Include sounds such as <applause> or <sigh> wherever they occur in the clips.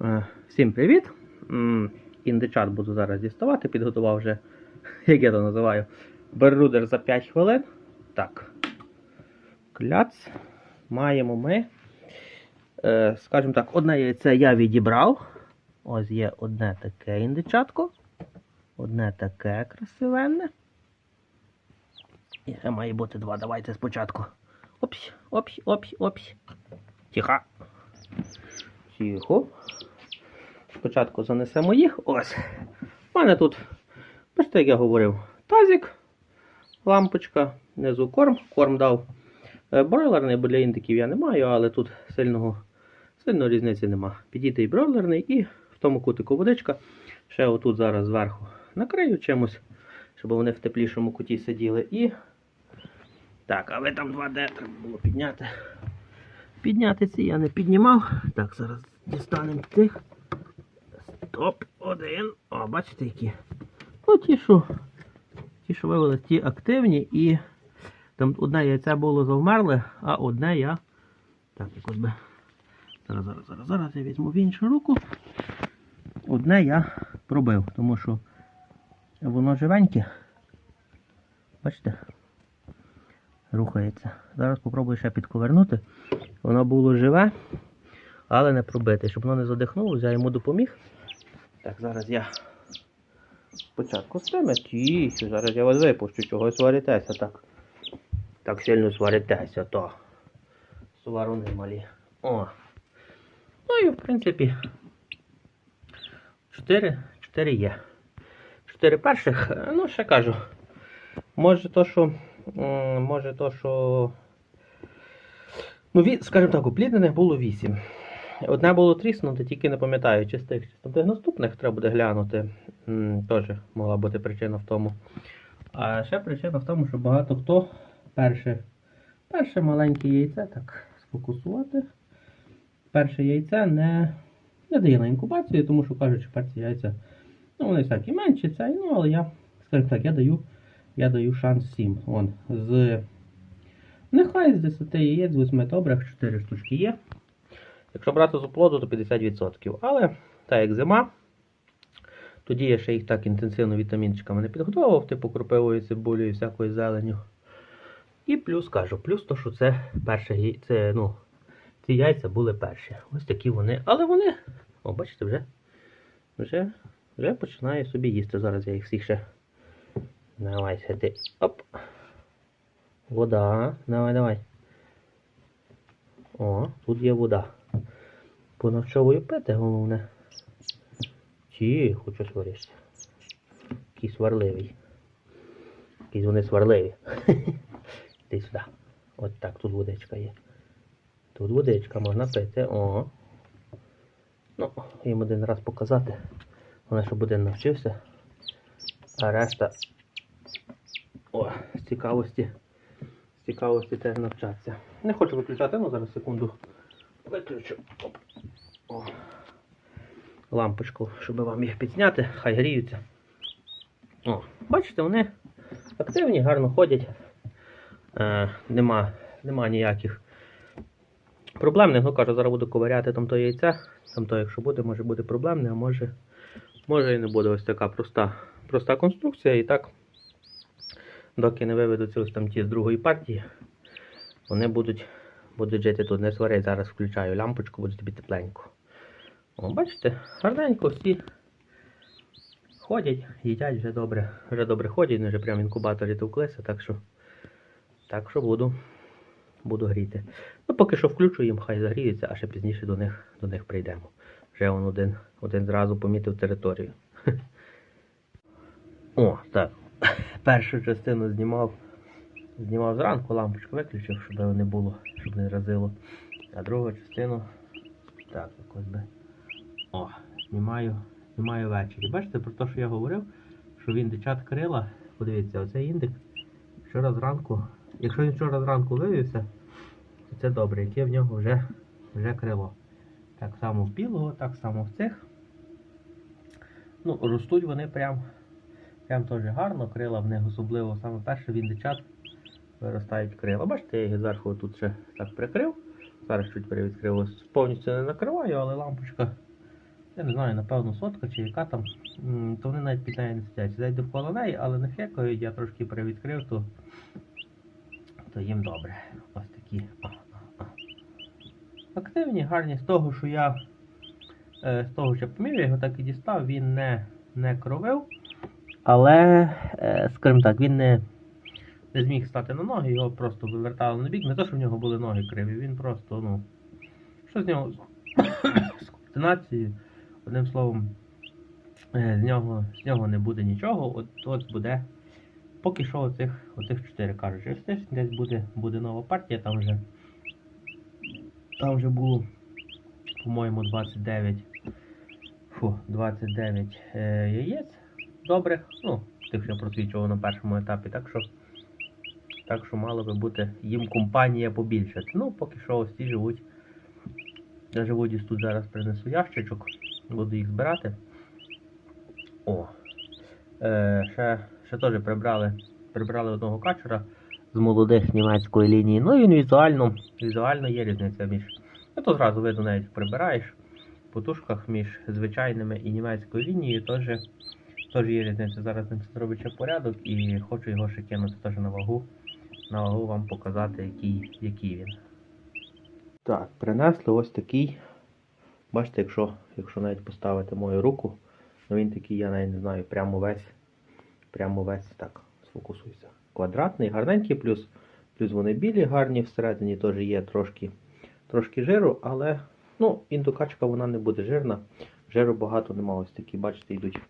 Е, Всім привіт! Індичат буду зараз діставати, підготував вже, <laughs> як я то називаю, беррудер за 5 хвилин. Так. Кляц. Маємо ми. Е, скажімо так, одне яйце я відібрав. Ось є одне таке індичатко. Одне таке красивенне. І ще має бути два. Давайте спочатку. Опсь, опсь, опсь, опсь. Тихо. Тихо. Спочатку занесемо їх. Ось. У мене тут, бачите, як я говорив, тазик, лампочка, внизу корм. Корм дав е, бройлерний, бо для індиків я не маю, але тут сильного, сильної різниці нема. Підійти і бройлерний, і в тому кутику водичка. Ще отут зараз зверху накрию чимось, щоб вони в теплішому куті сиділи. І. Так, а ви там 2D треба було підняти. Підняти ці я не піднімав. Так, зараз дістанемо тих. Стоп, один. О, бачите які. Ну, ті, що, ті, що вивели, ті активні і там одне яйце було завмерле, а одне я. Так, якось би. Зараз, зараз, зараз, зараз я візьму в іншу руку. Одне я пробив, тому що воно живеньке. Бачите? Рухається. Зараз спробую ще підковернути. Воно було живе, але не пробите. Щоб воно не задихнулося, я йому допоміг. Так, зараз я спочатку з тими. Тіше, зараз я вас випущу, чого сваритеся так. Так сильно сваритеся, то. Сваруни малі. О. Ну і в принципі. 4, 4 є. 4 перших, ну ще кажу. Може то, що. Може то, що. Ну, скажімо так, опліднених було 8. Одне було тріснуте, тільки не пам'ятаю, чи з тих, чи з тих наступних треба буде глянути. Теж могла бути причина в тому. А ще причина в тому, що багато хто перше, перше маленьке яйце, так, сфокусувати. Перше яйце не, не дає на інкубацію, тому що кажуть, що перші яйця, ну вони всякі менші, цей, ну але я, скажімо так, я даю, я даю шанс всім. Вон, з Нехай з 10 яєць, 8 добрих, 4 штучки є. Якщо брати з оплоду, то 50%. Але так як зима, тоді я ще їх так інтенсивно вітамінчиками не підготував, типу кропивою цибулею і всякою зеленю. І плюс кажу, плюс то, що це перше це, ну, ці яйця були перші. Ось такі вони. Але вони, о, бачите, вже, вже, вже починає собі їсти. Зараз я їх всіх ще. Давай сиди. Оп. Вода. Давай, давай. О, тут є вода. Понавчовую пити головне. Тихо, що сваришся. Який сварливий. Якісь вони сварливі. <laughs> Іди сюди. От так, тут водичка є. Тут водичка, можна пити. О. Ну, їм один раз показати. Головне, щоб один навчився. А решта. О, з цікавості. З цікавості теж навчатися. Не хочу виключати, ну зараз секунду. Виключу. О. Лампочку, щоб вам їх підзняти, хай гріються. О, бачите, вони активні, гарно ходять. Е, нема, нема ніяких проблемних. Ну кажу, зараз буду ковиряти там то яйця. Там то, якщо буде, може бути проблемне, а може, може і не буде. Ось така проста, проста конструкція. І так, доки не виведуться ось там ті з другої партії, вони будуть, будуть жити тут. Не сварить, зараз включаю лямпочку, буде тобі тепленько. О, бачите, гарненько всі ходять, їдять вже добре. Вже добре ходять, вже прямо в інкубаторі товклися, так що, так що буду, буду гріти. Ну, поки що включу їм, хай загріються, а ще пізніше до них, до них прийдемо. Вже он один, один зразу помітив територію. <laughs> О, так. Першу частину знімав. Знімав зранку, лампочку виключив, щоб не було, щоб не разило. А другу частину. Так, якось би. О, знімаю, знімаю ввечері. Бачите, про те, що я говорив, що він дичат крила. Подивіться, оцей індик вчора зранку. Якщо він вчора зранку вивівся, то це добре, яке в нього вже, вже крило. Так само в білого, так само в цих. Ну, ростуть вони прям, прям теж гарно, крила в них особливо саме перше він дичат виростають крила. Бачите, я їх зверху тут ще так прикрив. Зараз чуть перевідкрив. Повністю не накриваю, але лампочка я не знаю, напевно, сотка чи яка там, то вони навіть під нею не сидять. Сидять довкола неї, але не хекають, я трошки привідкрив, то, то їм добре. Ось такі. Активні, гарні з того, що я е, з того, що помів, я його так і дістав, він не, не кровив. Але, е, скажімо так, він не, не зміг стати на ноги, його просто вивертали на бік. Не те, що в нього були ноги криві, він просто, ну. Що з нього <coughs> з координацією, одним словом, е, з нього, з нього не буде нічого. От, от буде. Поки що оцих, оцих 4 кажуть. Ось теж десь буде, буде нова партія, там вже, там вже було, по-моєму, 29, фу, 29 е, яєць добрих, ну, тих, що просвічував на першому етапі, так що, так що мало би бути їм компанія побільшати. Ну, поки що ось ці живуть. Я живу десь тут зараз принесу ящичок, буду їх збирати. О. Е, ще, ще теж прибрали, прибрали одного качера з молодих німецької лінії. Ну він візуально, візуально є різниця між. Ну то зразу видно, навіть прибираєш по тушках між звичайними і німецькою лінією теж, теж є різниця. Зараз ним зробить порядок і хочу його ще кинути теж на вагу. На вагу вам показати, який, який він. Так, принесли ось такий. Бачите, якщо, якщо навіть поставити мою руку, ну він такий, я навіть не знаю, прямо весь, прямо весь так, сфокусуйся. Квадратний, гарненький, плюс, плюс вони білі, гарні, всередині теж є трошки, трошки жиру, але ну, індукачка вона не буде жирна. Жиру багато нема. Ось такі, бачите, йдуть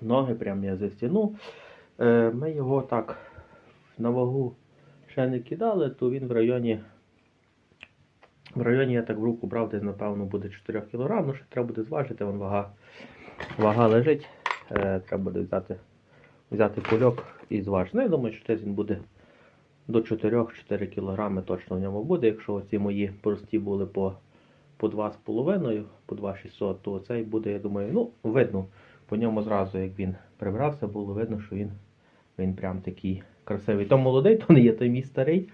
ноги, прям я застягнув. Е, ми його так на вагу ще не кидали, то він в районі. В районі я так в руку брав, десь, напевно, буде 4 кг. Ну, ще треба буде зважити, вон вага, вага лежить. Е, треба буде взяти, взяти кульок і зважити. Ну, я думаю, що десь він буде до 4-4 кг точно в ньому буде. Якщо оці мої прості були по, по 2,5, по 2,600, то цей буде, я думаю, ну, видно. По ньому зразу, як він прибрався, було видно, що він, він прям такий красивий. То молодий, то не є той мій старий.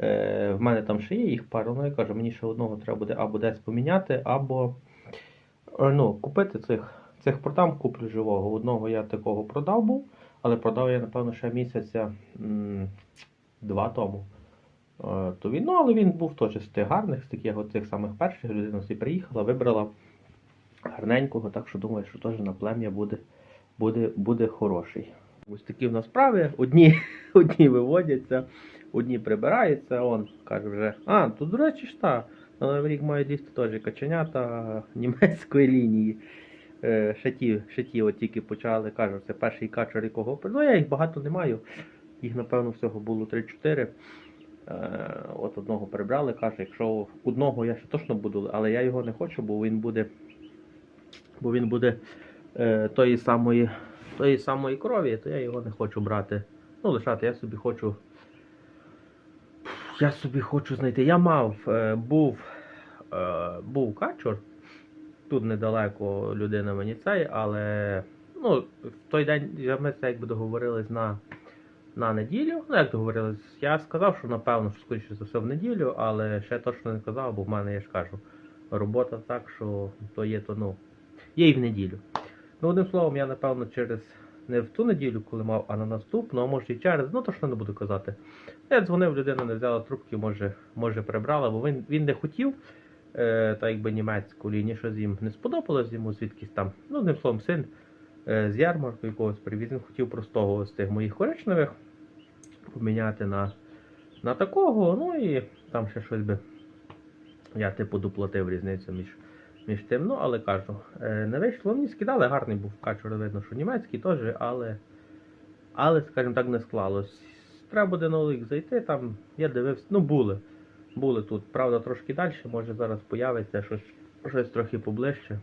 Е, в мене там ще є їх пару, ну я кажу, мені ще одного треба буде або десь поміняти, або е, ну, купити цих. Цих продам куплю живого. Одного я такого продав був, але продав я, напевно, ще місяця м, два тому. Е, то він, ну, але він був теж з тих гарних, з таких от самих перших. Людина собі приїхала, вибрала гарненького, так що думаю, що теж на плем'я буде, буде, буде хороший. Ось такі в нас справи. Одні, <laughs> одні виводяться, одні прибираються. Он каже вже, а, тут, до речі, ж та. На Новий рік мають їсти теж каченята <laughs> німецької лінії. Е, ще ті, от тільки почали, кажу, це перший качер, якого. Ну, я їх багато не маю. Їх, напевно, всього було 3-4. Е, от одного прибрали, каже, якщо одного я ще точно буду, але я його не хочу, бо він буде, бо він буде е, тої самої, тої самої крові, то я його не хочу брати. Ну, лишати, я собі хочу. Я собі хочу знайти. Я мав, е, був, е, був качур. Тут недалеко людина мені цей, але ну, в той день ми це якби договорились на, на неділю. Ну, як договорились, я сказав, що напевно, що скоріше за все в неділю, але ще точно не казав, бо в мене, я ж кажу, робота так, що то є, то ну, є і в неділю. Ну, одним словом, я напевно через не в ту неділю, коли мав, а на наступну, а може і через, ну точно не буду казати. Я дзвонив, людина не взяла трубки, може, може прибрала, бо він, він не хотів е, та якби німецьку лінію, що їм не сподобалось йому звідкись там. Ну, одним словом, син е, з ярмарку якогось привіз. Він хотів простого з тих моїх коричневих поміняти на, на такого. Ну і там ще щось би. Я типу доплатив різницю між, між тим. Ну, але кажу, е, не вийшло. Мені скидали, гарний був качур, видно, що німецький теж, але, але, скажімо так, не склалось. Треба буде на Олик зайти, там я дивився, ну були. Були тут, правда, трошки далі, може зараз появиться щось, щось трохи поближче.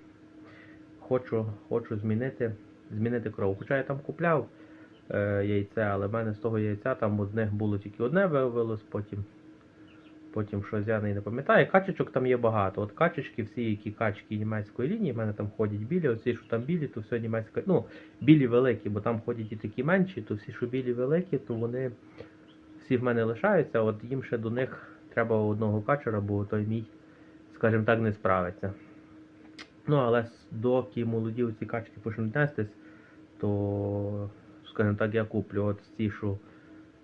Хочу, хочу змінити, змінити кров. Хоча я там купляв е, яйце, але в мене з того яйця там одних було тільки одне виявилось, потім, потім щось я не пам'ятаю. Качечок там є багато. От качечки, всі, які качки німецької лінії, в мене там ходять білі, оці, що там білі, то все німецька. Ну, білі великі, бо там ходять і такі менші, то всі, що білі великі, то вони всі в мене лишаються, от їм ще до них треба одного качера, бо той мій, скажімо так, не справиться. Ну, але доки молоді ці качки почнуть нестись, то, скажімо так, я куплю от ті, що.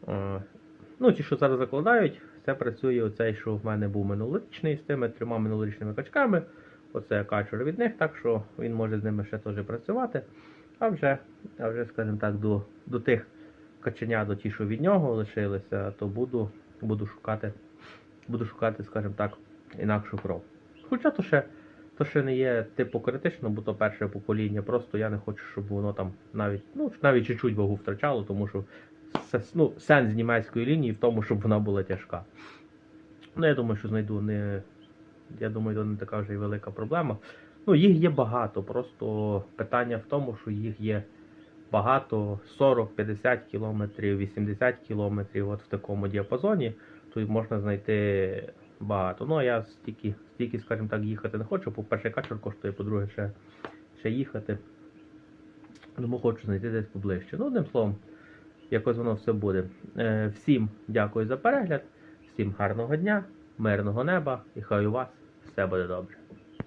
е, Ну, ті, що зараз закладають, це працює оцей, що в мене був минулорічний з тими трьома минулорічними качками. Оце качур від них, так що він може з ними ще теж працювати. А вже, а вже скажімо так, до, до тих каченят, до ті, що від нього лишилися, то буду, буду шукати, буду шукати, скажімо так, інакшу кров. Хоча то ще, то ще не є типу критично, бо то перше покоління. Просто я не хочу, щоб воно там навіть, ну, навіть чуть-чуть вагу втрачало, тому що ну, сенс німецької лінії в тому, щоб вона була тяжка. Ну, я думаю, що знайду не. Я думаю, це не така вже й велика проблема. Ну, їх є багато. Просто питання в тому, що їх є багато 40-50 кілометрів, 80 кілометрів, от в такому діапазоні, то можна знайти багато. Ну, а я стільки, стільки, скажімо так, їхати не хочу. По-перше, качур коштує, по-друге, ще, ще їхати. Тому хочу знайти десь поближче. Ну, одним словом, якось воно все буде. Е, всім дякую за перегляд, всім гарного дня, мирного неба і хай у вас все буде добре.